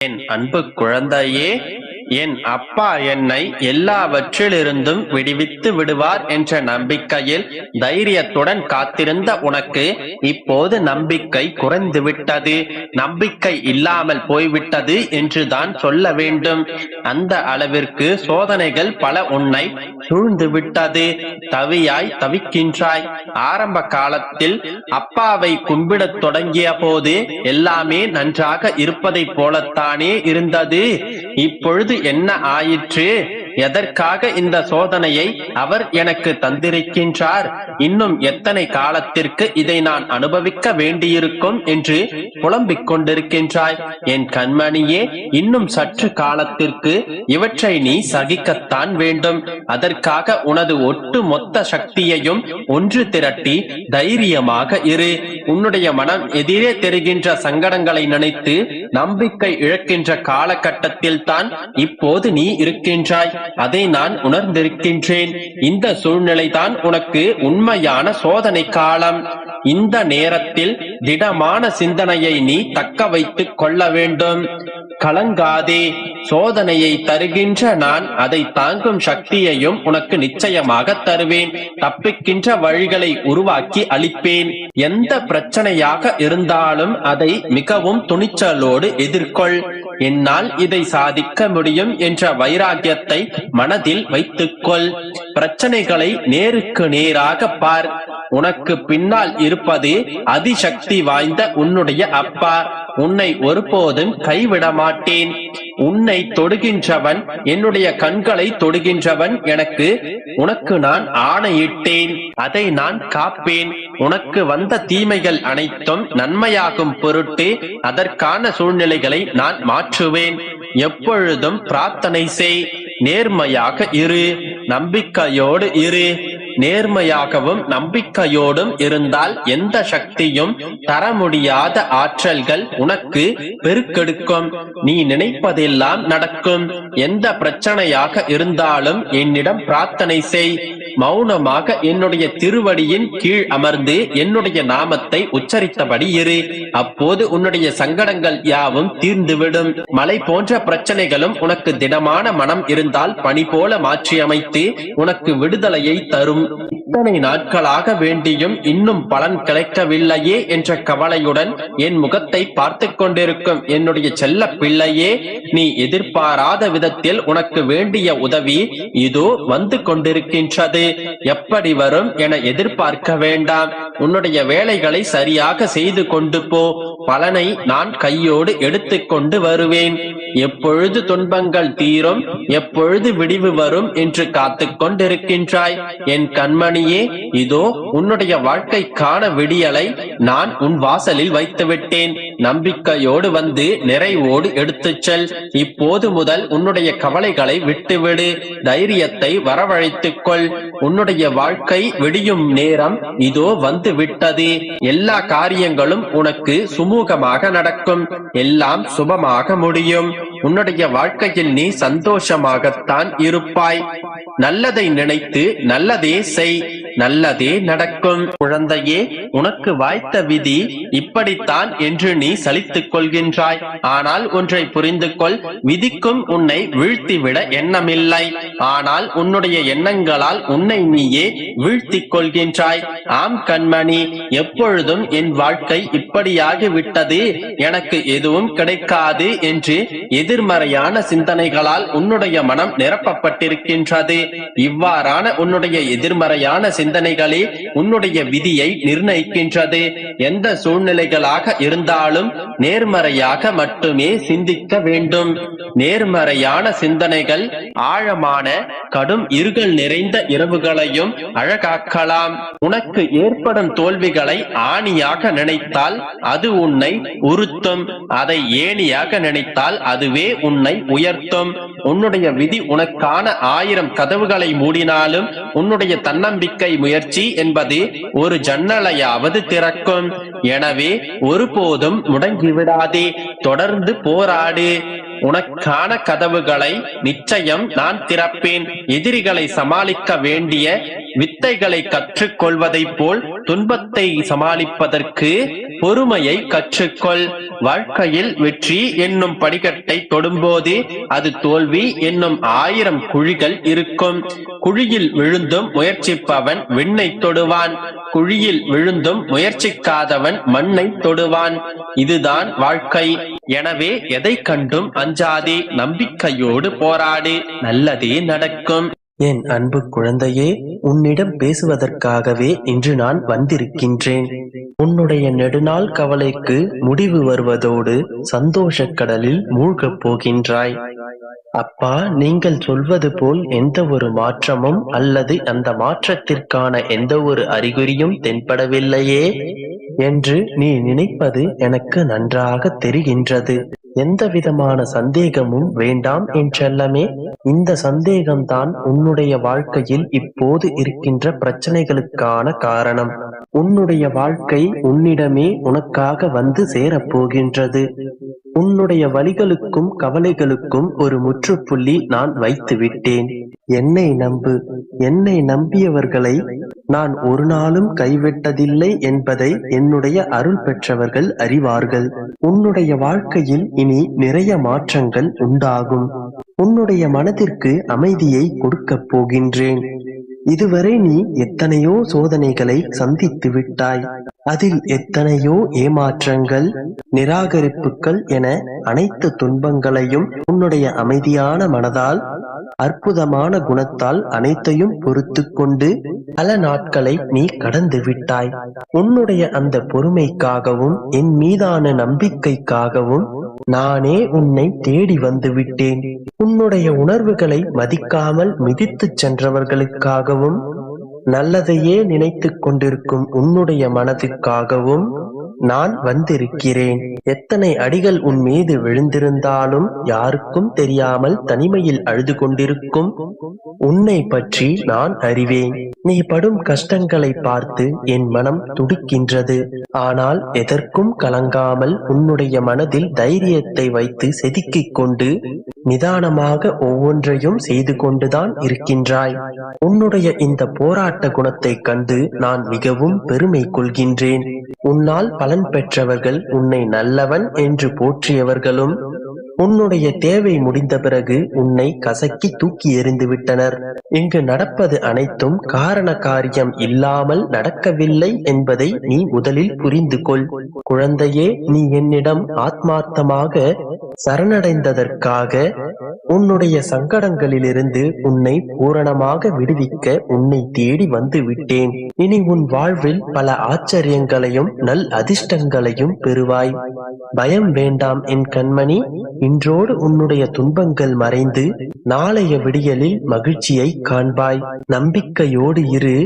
என் அன்பு குழந்தையே என் அப்பா என்னை எல்லாவற்றிலிருந்தும் விடுவித்து விடுவார் என்ற நம்பிக்கையில் தைரியத்துடன் காத்திருந்த உனக்கு இப்போது நம்பிக்கை குறைந்து விட்டது நம்பிக்கை இல்லாமல் போய்விட்டது என்றுதான் சொல்ல வேண்டும். அந்த அளவிற்கு சோதனைகள் பல உன்னை சூழ்ந்து விட்டது தவியாய் தவிக்கின்றாய். ஆரம்ப காலத்தில் அப்பாவை கும்பிடத் தொடங்கிய போது எல்லாமே நன்றாக இருப்பதைப் போலத்தானே இருந்தது. இப்பொழுது என்ன ஆயிற்று? எதற்காக இந்த சோதனையை அவர் எனக்கு தந்திருக்கின்றார்? இன்னும் எத்தனை காலத்திற்கு இதை நான் அனுபவிக்க வேண்டியிருக்கும் என்று புலம்பிக் கொண்டிருக்கின்றாய்? என் கண்மணியே இன்னும் சற்று காலத்திற்கு இவற்றை நீ சகிக்கத்தான் வேண்டும். அதற்காக உனது ஒட்டு மொத்த சக்தியையும் ஒன்று திரட்டி தைரியமாக இரு. உன்னுடைய மனம் எதிரே தெரிகின்ற சங்கடங்களை நினைத்து நம்பிக்கை இழக்கின்ற காலகட்டத்தில் தான் இப்போது நீ இருக்கின்றாய். அதை நான் உணர்ந்திருக்கின்றேன். இந்த சூழ்நிலை தான் உனக்கு உண்மையான சோதனை காலம். இந்த நேரத்தில் திடமான சிந்தனையை நீ தக்க வைத்துக் கொள்ள வேண்டும். கலங்காதே சோதனையை தருகின்ற நான் அதை தாங்கும் சக்தியையும் உனக்கு நிச்சயமாக தருவேன். தப்பிக்கின்ற வழிகளை உருவாக்கி அளிப்பேன். எந்த பிரச்சனையாக இருந்தாலும் அதை மிகவும் துணிச்சலோடு எதிர்கொள். என்னால் இதை சாதிக்க முடியும் என்ற வைராக்கியத்தை மனதில் வைத்துக்கொள். பிரச்சனைகளை நேருக்கு நேராக பார். உனக்கு பின்னால் இருப்பது அதிசக்தி வாய்ந்த உன்னுடைய அப்பா. உன்னை ஒருபோதும் கைவிட மாட்டேன் உன்னை தொடுகின்றவன் என்னுடைய கண்களை தொடுகின்றவன் எனக்கு உனக்கு நான் ஆணையிட்டேன். அதை நான் காப்பேன். உனக்கு வந்த தீமைகள் அனைத்தும் நன்மையாகும் பொருட்டு அதற்கான சூழ்நிலைகளை நான் மாற்றுவேன். எப்பொழுதும் பிரார்த்தனை செய். நேர்மையாக இரு. நம்பிக்கையோடு இரு. நேர்மையாகவும் நம்பிக்கையோடும் இருந்தால் எந்த சக்தியும் தர முடியாத ஆற்றல்கள் உனக்கு பெருக்கெடுக்கும். நீ நினைப்பதெல்லாம் நடக்கும். எந்த பிரச்சனையாக இருந்தாலும் என்னிடம் பிரார்த்தனை செய். மௌனமாக என்னுடைய திருவடியின் கீழ் அமர்ந்து என்னுடைய நாமத்தை உச்சரித்தபடி இரு. அப்போது உன்னுடைய சங்கடங்கள் யாவும் தீர்ந்துவிடும். மலை போன்ற பிரச்சனைகளும் உனக்கு திடமான மனம் இருந்தால் பனி போல மாற்றி அமைத்து உனக்கு விடுதலையை தரும். இத்தனை நாட்களாக வேண்டியும் இன்னும் பலன் கிடைக்கவில்லையே என்ற கவலையுடன் என் முகத்தை பார்த்து கொண்டிருக்கும் என்னுடைய செல்ல பிள்ளையே நீ எதிர்பாராத விதத்தில் உனக்கு வேண்டிய உதவி இதோ வந்து கொண்டிருக்கின்றது. எப்படி வரும் என எதிர்பார்க்க வேண்டாம். உன்னுடைய வேலைகளை சரியாக செய்து கொண்டு போ. பலனை நான் கையோடு எடுத்துக்கொண்டு வருவேன். எப்பொழுது துன்பங்கள் தீரும் எப்பொழுது விடிவு வரும் என்று காத்து கொண்டிருக்கின்றாய். என் கண்மணியே இதோ உன்னுடைய வாழ்க்கைக்கான விடியலை நான் உன் வாசலில் வைத்து விட்டேன் நம்பிக்கையோடு வந்து நிறைவோடு எடுத்துச் செல். இப்போது முதல் உன்னுடைய கவலைகளை விட்டுவிடு. தைரியத்தை வரவழைத்துக் கொள். உன்னுடைய வாழ்க்கை விடியும் நேரம் இதோ வந்து விட்டது எல்லா காரியங்களும் உனக்கு சுமூகமாக நடக்கும். எல்லாம் சுபமாக முடியும். உன்னுடைய வாழ்க்கையில் நீ சந்தோஷமாகத்தான் இருப்பாய். நல்லதை நினைத்து நல்லதே செய். நல்லதே நடக்கும். குழந்தையே உனக்கு வாய்த்த விதி இப்படித்தான் என்று நீ சலித்துக் கொள்கின்றாய். ஆனால் ஒன்றை புரிந்து கொள் விதிக்கும் உன்னை வீழ்த்திவிட எண்ணமில்லை. ஆனால் உன்னுடைய எண்ணங்களால் உன்னை நீயே வீழ்த்திக் கொள்கின்றாய். ஆம் கண்மணி எப்பொழுதும் என் வாழ்க்கை இப்படியாகி விட்டது. எனக்கு எதுவும் கிடைக்காது என்று எதிர்மறையான சிந்தனைகளால் உன்னுடைய மனம் நிரப்பப்பட்டிருக்கின்றது. இவ்வாறான உன்னுடைய எதிர்மறையான சிந்தனைகளே உன்னுடைய விதியை நிர்ணயிக்கின்றது. எந்த சூழ்நிலைகளாக இருந்தாலும் நேர்மறையாக மட்டுமே சிந்திக்க வேண்டும். நேர்மறையான சிந்தனைகள் ஆழமான கடும் இருகள் நிறைந்த இரவுகளையும் அழகாக்கலாம். உனக்கு ஏற்படும் தோல்விகளை ஆணியாக நினைத்தால் அது உன்னை உறுத்தும். அதை ஏணியாக நினைத்தால் அதுவே உன்னை உயர்த்தும். உன்னுடைய விதி உனக்கான ஆயிரம் கதவுகளை மூடினாலும் உன்னுடைய தன்னம்பிக்கை முயற்சி என்பது ஒரு ஜன்னலையாவது திறக்கும். எனவே ஒருபோதும் முடங்கிவிடாதே. தொடர்ந்து போராடு. உனக்கான கதவுகளை நிச்சயம் நான் திறப்பேன். எதிரிகளை சமாளிக்க வேண்டிய வித்தைகளை கற்றுக்கொள்வதை போல் துன்பத்தை சமாளிப்பதற்கு பொறுமையை கற்றுக்கொள். வாழ்க்கையில் வெற்றி என்னும் படிக்கட்டை தொடும்போது அது தோல்வி என்னும் ஆயிரம் குழிகள் இருக்கும். குழியில் விழுந்தும் முயற்சிப்பவன் விண்ணை தொடுவான். குழியில் விழுந்தும் முயற்சிக்காதவன் மண்ணை தொடுவான். இதுதான் வாழ்க்கை. எனவே எதை கண்டும் அஞ்சாதே நம்பிக்கையோடு போராடு நல்லதே நடக்கும். என் அன்பு குழந்தையே உன்னிடம் பேசுவதற்காகவே இன்று நான் வந்திருக்கின்றேன். உன்னுடைய நெடுநாள் கவலைக்கு முடிவு வருவதோடு சந்தோஷக் கடலில் மூழ்கப் போகின்றாய். அப்பா நீங்கள் சொல்வது போல் எந்த ஒரு மாற்றமும் அல்லது அந்த மாற்றத்திற்கான எந்த ஒரு அறிகுறியும் தென்படவில்லையே. என்று நீ நினைப்பது எனக்கு நன்றாக தெரிகின்றது. எந்த விதமான சந்தேகமும் வேண்டாம் என்றெல்லாமே இந்த சந்தேகம்தான் உன்னுடைய வாழ்க்கையில் இப்போது இருக்கின்ற பிரச்சனைகளுக்கான காரணம். உன்னுடைய வாழ்க்கை உன்னிடமே உனக்காக வந்து சேரப்போகின்றது. உன்னுடைய வழிகளுக்கும் கவலைகளுக்கும் ஒரு முற்றுப்புள்ளி நான் வைத்து விட்டேன் என்னை நம்பு. என்னை நம்பியவர்களை நான் ஒரு நாளும் கைவிட்டதில்லை என்பதை என்னுடைய அருள் பெற்றவர்கள் அறிவார்கள். உன்னுடைய வாழ்க்கையில் இனி நிறைய மாற்றங்கள் உண்டாகும். உன்னுடைய மனதிற்கு அமைதியை கொடுக்கப் போகின்றேன். இதுவரை நீ எத்தனையோ சோதனைகளை சந்தித்து விட்டாய். அதில் எத்தனையோ ஏமாற்றங்கள் நிராகரிப்புகள் என அனைத்து துன்பங்களையும் உன்னுடைய அமைதியான மனதால் அற்புதமான குணத்தால் அனைத்தையும் பொறுத்து கொண்டு பல நாட்களை நீ கடந்து விட்டாய். உன்னுடைய அந்த பொறுமைக்காகவும் என் மீதான நம்பிக்கைக்காகவும் நானே உன்னை தேடி வந்து விட்டேன். உன்னுடைய உணர்வுகளை மதிக்காமல் மிதித்துச் சென்றவர்களுக்காகவும் நல்லதையே நினைத்துக் கொண்டிருக்கும் உன்னுடைய மனதுக்காகவும் நான் வந்திருக்கிறேன். எத்தனை அடிகள் உன் மீது விழுந்திருந்தாலும் யாருக்கும் தெரியாமல் தனிமையில் அழுது கொண்டிருக்கும் உன்னை பற்றி நான் அறிவேன். நீ படும் கஷ்டங்களை பார்த்து என் மனம் துடிக்கின்றது. ஆனால் எதற்கும் கலங்காமல் உன்னுடைய மனதில் தைரியத்தை வைத்து செதுக்கிக் கொண்டு நிதானமாக ஒவ்வொன்றையும் செய்து கொண்டுதான் இருக்கின்றாய். உன்னுடைய இந்த போராட்ட குணத்தை கண்டு நான் மிகவும் பெருமை கொள்கின்றேன். உன்னால் பலன் பெற்றவர்கள் உன்னை நல்லவன் என்று போற்றியவர்களும் உன்னுடைய தேவை முடிந்த பிறகு உன்னை கசக்கி தூக்கி எறிந்து விட்டனர். இங்கு நடப்பது அனைத்தும் காரண காரியம் இல்லாமல் நடக்கவில்லை என்பதை நீ முதலில் புரிந்து கொள் குழந்தையே நீ என்னிடம் ஆத்மார்த்தமாக சரணடைந்ததற்காக உன்னுடைய சங்கடங்களிலிருந்து உன்னை பூரணமாக விடுவிக்க உன்னை தேடி வந்து விட்டேன் இனி உன் வாழ்வில் பல ஆச்சரியங்களையும் நல் அதிர்ஷ்டங்களையும் பெறுவாய். பயம் வேண்டாம் என் கண்மணி. இன்றோடு உன்னுடைய துன்பங்கள் மறைந்து நாளைய விடியலில் மகிழ்ச்சியை காண்பாய். நம்பிக்கையோடு இரு.